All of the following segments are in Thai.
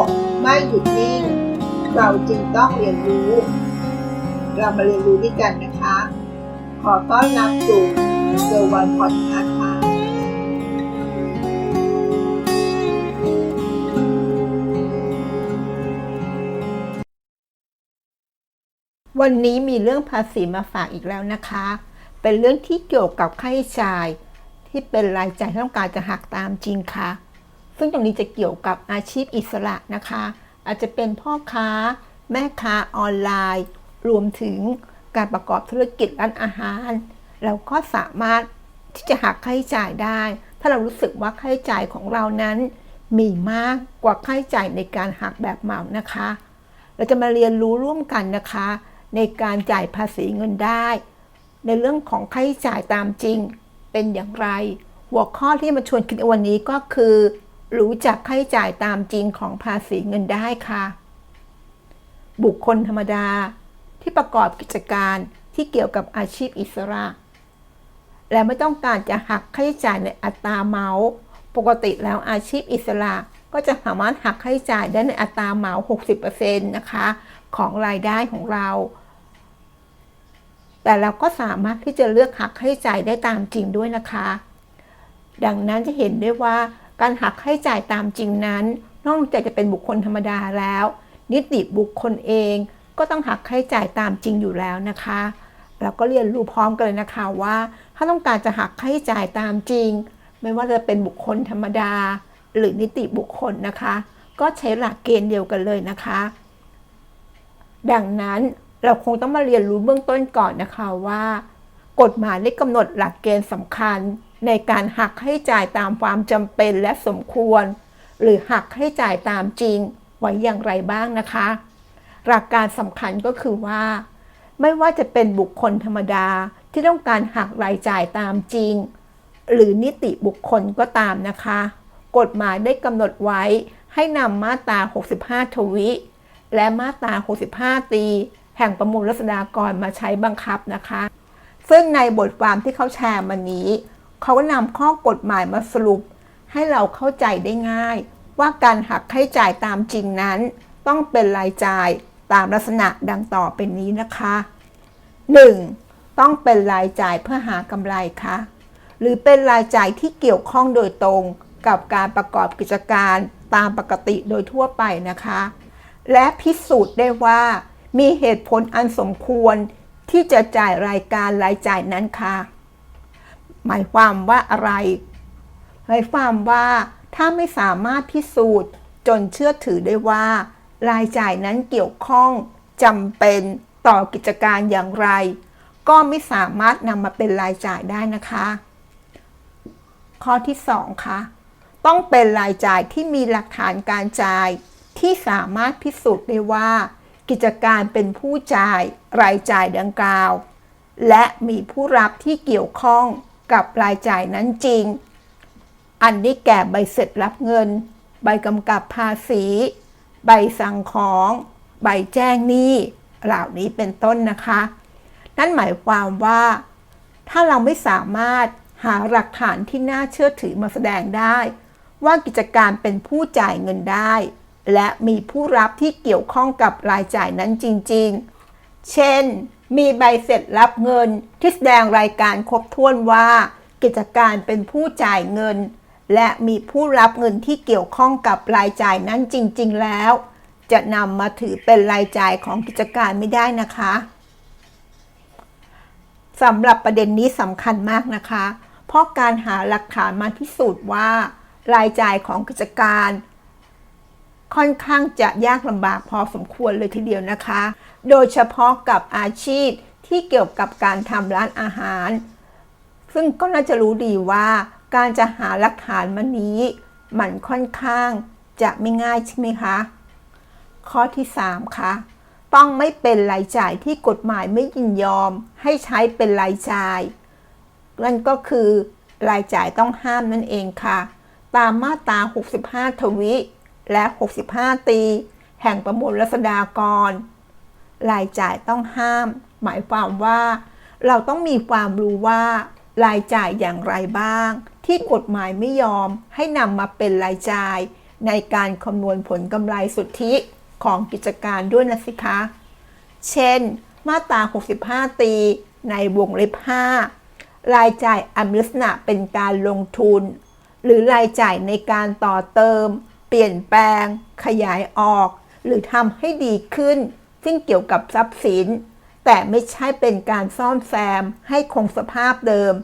กไม่หยุดนิ่ง เราจึงต้องเรียนรู้ เรามาเรียนรู้ด้วยกันนะคะ ขอต้อนรับสู่เซอร์วันพอดคาส์ค่ะวันนี้มีเรื่องภาษีมาฝากอีกแล้วนะคะ เป็นเรื่องที่เกี่ยวกับค่าใช้จ่าย ที่เป็นรายจ่ายที่ต้องการจะหักตามจริงค่ะ ซึ่งตรงนี้จะเกี่ยวกับอาชีพอิสระนะคะ อาจจะเป็นพ่อค้า แม่ค้าออนไลน์ รวมถึงการประกอบธุรกิจร้านอาหาร เราก็สามารถที่จะหักค่าใช้จ่ายได้ ถ้าเรารู้สึกว่าค่าใช้จ่ายของเรานั้น มีมากกว่าค่าใช้จ่ายในการหักแบบเหมานะคะ เราจะมาเรียนรู้ร่วมกันนะคะ ในการจ่ายภาษีเงินได้ ในเรื่องของค่าใช้จ่ายตามจริงเป็นอย่างไร หัวข้อที่มาชวนคิดวันนี้ก็คือ รู้จักค่าใช้จ่ายตามจริงของภาษีเงินได้ค่ะ บุคคลธรรมดาที่ประกอบกิจการที่เกี่ยวกับอาชีพอิสระ และไม่ต้องการจะหักค่าใช้จ่ายในอัตราเมาปกติแล้วอาชีพอิสระก็จะสามารถหักค่าใช้จ่ายได้ในอัตราเหมา 60%นะคะ ของรายได้ของเรา แต่เราก็สามารถที่จะเลือกหักค่าใช้จ่ายได้ตามจริงด้วยนะคะ ดังนั้นจะเห็นได้ว่า การหักค่าใช้จ่ายตามจริงนั้น นอกจากจะเป็นบุคคลธรรมดาแล้ว นิติบุคคลเองก็ต้องหักค่าใช้จ่ายตามจริงอยู่แล้วนะคะเราก็เรียนรู้พร้อมกันเลยนะคะว่า ถ้าต้องการจะหักค่าใช้จ่ายตามจริง ไม่ว่าจะเป็นบุคคลธรรมดา หรือนิติบุคคลนะคะ ก็ใช้หลักเกณฑ์เดียวกันเลยนะคะ ดังนั้นเราคงต้องมาเรียนรู้เบื้องต้นก่อนนะคะว่า กฎหมายได้กำหนดหลักเกณฑ์สำคัญ ในการหักให้จ่ายตามความจำเป็นและสมควร หรือหักให้จ่ายตามจริงไว้อย่างไรบ้างนะคะ หลักการสำคัญก็คือว่า ไม่ว่าจะเป็นบุคคลธรรมดาที่ต้องการหักรายจ่ายตามจริง หรือนิติบุคคลก็ตามนะคะ กฎหมายได้กำหนดไว้ให้นำมาตรา 65 ทวิ และมาตรา 65 ตี แห่งประมวลรัษฎากรมาใช้บังคับนะคะ ซึ่งในบทความที่เขาแชร์มานี้ เขาก็นำข้อกฎหมายมาสรุป ให้เราเข้าใจได้ง่าย ว่าการหักค่าใช้จ่ายตามจริงนั้น ต้องเป็นรายจ่ายตามลักษณะดังต่อไปนี้นะคะ 1. ต้องเป็นรายจ่ายเพื่อหากำไรค่ะ หรือเป็นรายจ่ายที่เกี่ยวข้องโดยตรงกับการประกอบกิจการตามปกติโดยทั่วไปนะคะ และพิสูจน์ได้ว่า มีเหตุผลอันสมควรที่จะจ่ายรายการรายจ่ายนั้นค่ะ หมายความว่าอะไร หมายความว่าถ้าไม่สามารถพิสูจน์จนเชื่อถือได้ว่า รายจ่ายนั้นเกี่ยวข้องจำเป็นต่อกิจการอย่างไร ก็ไม่สามารถนำมาเป็นรายจ่ายได้นะคะ ข้อที่2ค่ะต้องเป็นรายจ่ายที่มีหลักฐานการจ่าย ที่สามารถพิสูจน์ได้ว่า กิจการเป็นผู้จ่ายรายจ่ายดังกล่าว และมีผู้รับที่เกี่ยวข้อง กับรายจ่ายนั้นจริง อันนี้แก่ใบเสร็จรับเงิน ใบกำกับภาษี ใบสั่งของ ใบแจ้งหนี้เหล่านี้เป็นต้นนะคะ นั่นหมายความว่า ถ้าเราไม่สามารถหาหลักฐานที่น่าเชื่อถือมาแสดงได้ ว่ากิจการเป็นผู้จ่ายเงินได้ และมีผู้รับที่เกี่ยวข้องกับรายจ่ายนั้นจริง ๆ เช่น มีใบเสร็จรับเงินที่แสดงรายการครบถ้วนว่า กิจการเป็นผู้จ่ายเงิน และมีผู้รับเงินที่เกี่ยวข้องกับรายจ่ายนั้นจริง ๆ แล้ว จะนำมาถือเป็นรายจ่ายของกิจการไม่ได้นะคะสำหรับประเด็นนี้สำคัญมากนะคะ เพราะการหาหลักฐานมาพิสูจน์ว่า รายจ่ายของกิจการ ค่อนข้างจะยากลำบากพอสมควรเลยทีเดียวนะคะ โดยเฉพาะกับอาชีพที่เกี่ยวกับการทำร้านอาหาร ซึ่งก็น่าจะรู้ดีว่า การจะหาหลักฐานมานี้ มันค่อนข้างจะไม่ง่ายใช่ไหมคะ ข้อที่ 3 ค่ะ ต้องไม่เป็นรายจ่ายที่กฎหมายไม่ยินยอม ให้ใช้เป็นรายจ่าย นั่นก็คือ รายจ่ายต้องห้ามนั่นเองค่ะ ตามมาตรา 65 ทวิ และ 65 ตี แห่งประมวลรัษฎากร รายจ่ายต้องห้าม หมายความว่า เราต้องมีความรู้ว่ารายจ่ายอย่างไรบ้าง ที่กฎหมายไม่ยอมให้นำมาเป็นรายจ่าย ในการคำนวณผลกำไรสุทธิของกิจการด้วยนะสิคะ เช่น มาตรา 65 ตี ในวงเล็บ 5 รายจ่ายอันมีลักษณะเป็นการลงทุน หรือรายจ่ายในการต่อเติม เปลี่ยนแปลง ขยายออก หรือทำให้ดีขึ้น ซึ่งเกี่ยวกับทรัพย์สิน แต่ไม่ใช่เป็นการซ่อมแซมให้คงสภาพเดิม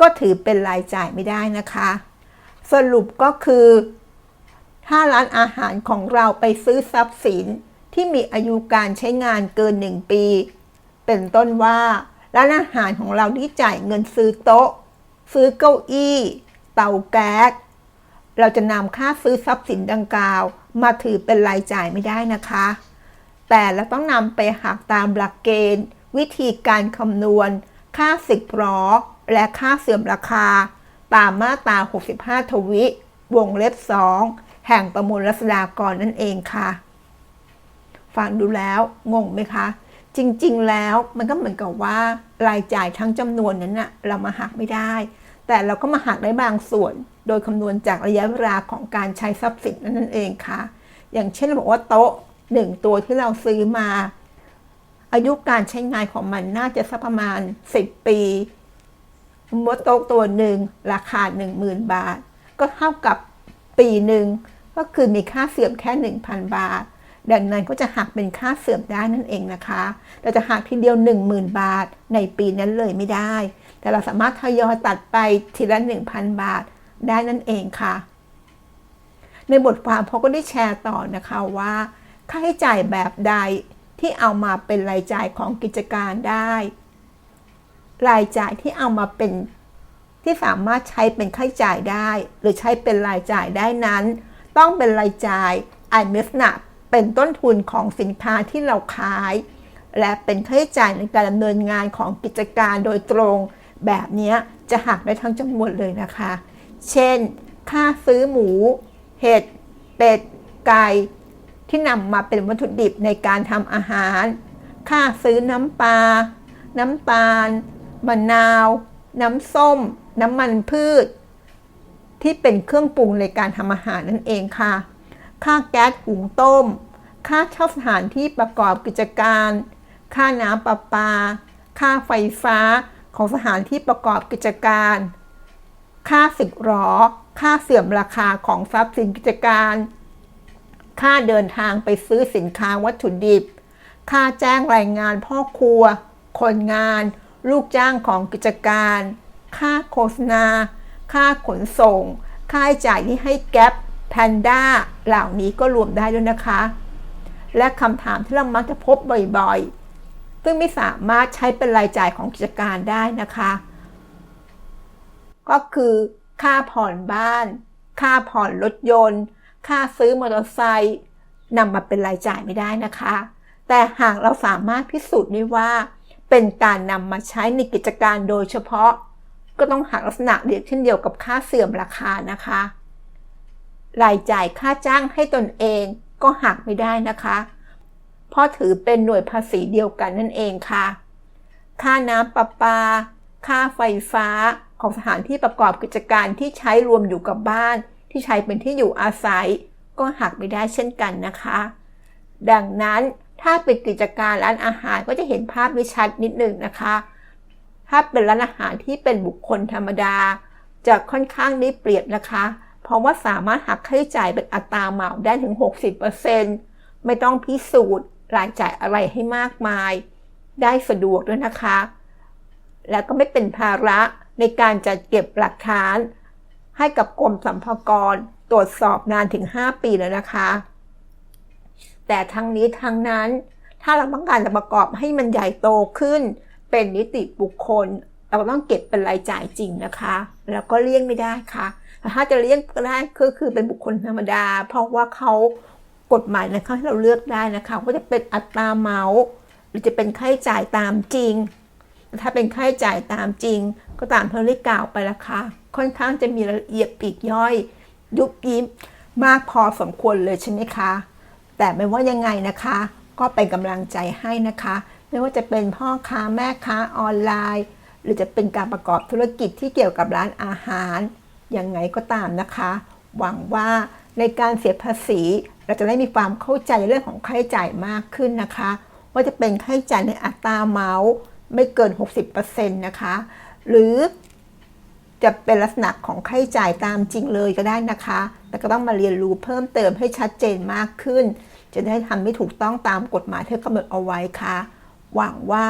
ก็ถือเป็นรายจ่ายไม่ได้นะคะ สรุปก็คือ ถ้าร้านอาหารของเราไปซื้อทรัพย์สินที่มีอายุการใช้งานเกิน 1 ปี เป็นต้นว่าร้านอาหารของเราที่จ่ายเงินซื้อโต๊ะ ซื้อเก้าอี้ เตาแก๊สเราจะนำค่าซื้อทรัพย์สินดังกล่าว มาถือเป็นรายจ่ายไม่ได้นะคะ แต่เราต้องนำไปหักตามหลักเกณฑ์ วิธีการคำนวณ ค่าสึกพรอและค่าเสื่อมราคา ตามมาตรา 65 ทวิ วงเล็บ 2 แห่งประมวลรัษฎากรนั่นเองค่ะ ฟังดูแล้วงงไหมคะ จริงๆ แล้วมันก็เหมือนกับว่า รายจ่ายทั้งจำนวนนั้นนะเรามาหักไม่ได้ แต่เราก็มาหักได้บางส่วน โดยคำนวณจากระยะเวลาของการใช้ทรัพย์สินนั่นเองค่ะ อย่างเช่นบอกว่าโต๊ะ หนึ่งตัวที่เราซื้อมา อายุการใช้งานของมันน่าจะสักประมาณ 10 ปีมมติโต๊ะตัวหนึ่งราคา 10,000 บาท ก็เท่ากับปีหนึ่งก็คือมีค่าเสื่อมแค่ 1,000 บาท ดังนั้นก็จะหักเป็นค่าเสื่อมได้นั่นเองนะคะเราจะหักทีเดียว 10,000 บาท ในปีนั้นเลยไม่ได้ แต่เราสามารถทยอยตัดไปทีละ 1,000 บาทได้นั่นเองค่ะ ในบทความเขาก็ได้แชร์ต่อนะคะว่า ค่าใช้จ่ายแบบใดที่เอามาเป็นรายจ่ายของกิจการได้ รายจ่ายที่เอามาเป็นที่สามารถใช้เป็นค่าใช้จ่ายได้ หรือใช้เป็นรายจ่ายได้นั้น ต้องเป็นรายจ่ายอันมีลักษณะเป็นต้นทุนของสินค้าที่เราขาย และเป็นค่าใช้จ่ายในการดำเนินงานของกิจการโดยตรง แบบนี้จะหักได้ทั้งจำนวนเลยนะคะ เช่น ค่าซื้อหมู เห็ด เป็ด ไก่ ที่นำมาเป็นวัตถุดิบในการทำอาหาร ค่าซื้อน้ำปลา น้ำตาล มะนาว น้ำส้ม น้ำมันพืช ที่เป็นเครื่องปรุงในการทำอาหารนั่นเองค่ะ ค่าแก๊สหุงต้ม ค่าเช่าสถานที่ประกอบกิจการ ค่าน้ำประปา ค่าไฟฟ้าของสถานที่ประกอบกิจการ ค่าสึกหรอ ค่าเสื่อมราคาของทรัพย์สินกิจการ ค่าเดินทางไปซื้อสินค้าวัตถุดิบ ค่าแจ้งรายงานพ่อครัว คนงาน ลูกจ้างของกิจการ ค่าโฆษณา ค่าขนส่ง ค่าใช้จ่ายที่ให้แก๊ปแพนด้าเหล่านี้ก็รวมได้ด้วยนะคะ และคำถามที่เรามักจะพบบ่อยๆ ซึ่งไม่สามารถใช้เป็นรายจ่ายของกิจการได้นะคะ ก็คือ ค่าผ่อนบ้าน ค่าผ่อนรถยนต์ ค่าซื้อมอเตอร์ไซค์นำมาเป็นรายจ่ายไม่ได้นะคะ แต่หากเราสามารถพิสูจน์ได้ว่า เป็นการนำมาใช้ในกิจการโดยเฉพาะ ก็ต้องหักลักษณะเดียวเช่นเดียวกับค่าเสื่อมราคานะคะ รายจ่ายค่าจ้างให้ตนเองก็หักไม่ได้นะคะ เพราะถือเป็นหน่วยภาษีเดียวกันนั่นเองค่ะ ค่าน้ำประปา ค่าไฟฟ้าของสถานที่ประกอบกิจการที่ใช้รวมอยู่กับบ้าน ที่ใช้เป็นที่อยู่อาศัย ก็หักไม่ได้เช่นกันนะคะ ดังนั้นถ้าเป็นกิจการร้านอาหารก็จะเห็นภาพวิชัดนิดหนึ่งนะคะ ถ้าเป็นร้านอาหารที่เป็นบุคคลธรรมดา จะค่อนข้างได้เปรียบนะคะ เพราะว่าสามารถหักค่าใช้จ่ายเป็นอัตราเหมาได้ถึง 60%ไม่ต้องพิสูจน์รายจ่ายอะไรให้มากมาย ได้สะดวกด้วยนะคะ แล้วก็ไม่เป็นภาระในการจัดเก็บหลักฐาน ให้กับกรมสรรพากรตรวจสอบนานถึง 5 ปีแล้วนะคะ แต่ทั้งนี้ทั้งนั้น ถ้าเราต้องการจะประกอบให้มันใหญ่โตขึ้น เป็นนิติบุคคล เราต้องเก็บเป็นรายจ่ายจริงนะคะ แล้วก็เลี่ยงไม่ได้ค่ะ ถ้าจะเลี่ยงก็ได้ก็คือเป็นบุคคลธรรมดา เพราะว่าเขากฎหมายนะคะให้เราเลือกได้นะคะว่าจะเป็นอัตราเมาส์หรือจะเป็นค่าใช้จ่ายตามจริง ถ้าเป็นค่าใช้จ่ายตามจริง ก็ตามที่ได้กล่าวไปล้วค่ะค่อนข้างจะมีรายละเอียดปีกย่อย ยุบยิบมากพอสมควรเลยใช่ไหมคะ แต่ไม่ว่ายังไงนะคะ ก็เป็นกำลังใจให้นะคะ ไม่ว่าจะเป็นพ่อค้าแม่ค้าออนไลน์ หรือจะเป็นการประกอบธุรกิจที่เกี่ยวกับร้านอาหาร ยังไงก็ตามนะคะ หวังว่าในการเสียภาษี เราจะได้มีความเข้าใจเรื่องของค่าใช้จ่ายมากขึ้นนะคะ ว่าจะเป็นค่าใช้จ่ายในอัตราเมาส์ ไม่เกิน 60%นะคะ หรือจะเป็นลักษณะของค่าใช้จ่ายตามจริงเลยก็ได้นะคะ แต่ก็ต้องมาเรียนรู้เพิ่มเติมให้ชัดเจนมากขึ้น จะได้ทำให้ถูกต้องตามกฎหมายที่กำหนดเอาไว้ค่ะ หวังว่า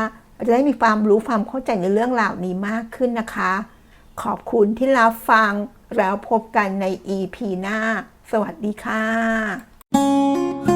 จะได้มีความรู้ความเข้าใจในเรื่องรานี้มากขึ้นนะคะ ขอบคุณที่รับฟังแล้วพบกันใน EP หน้า สวัสดีค่ะ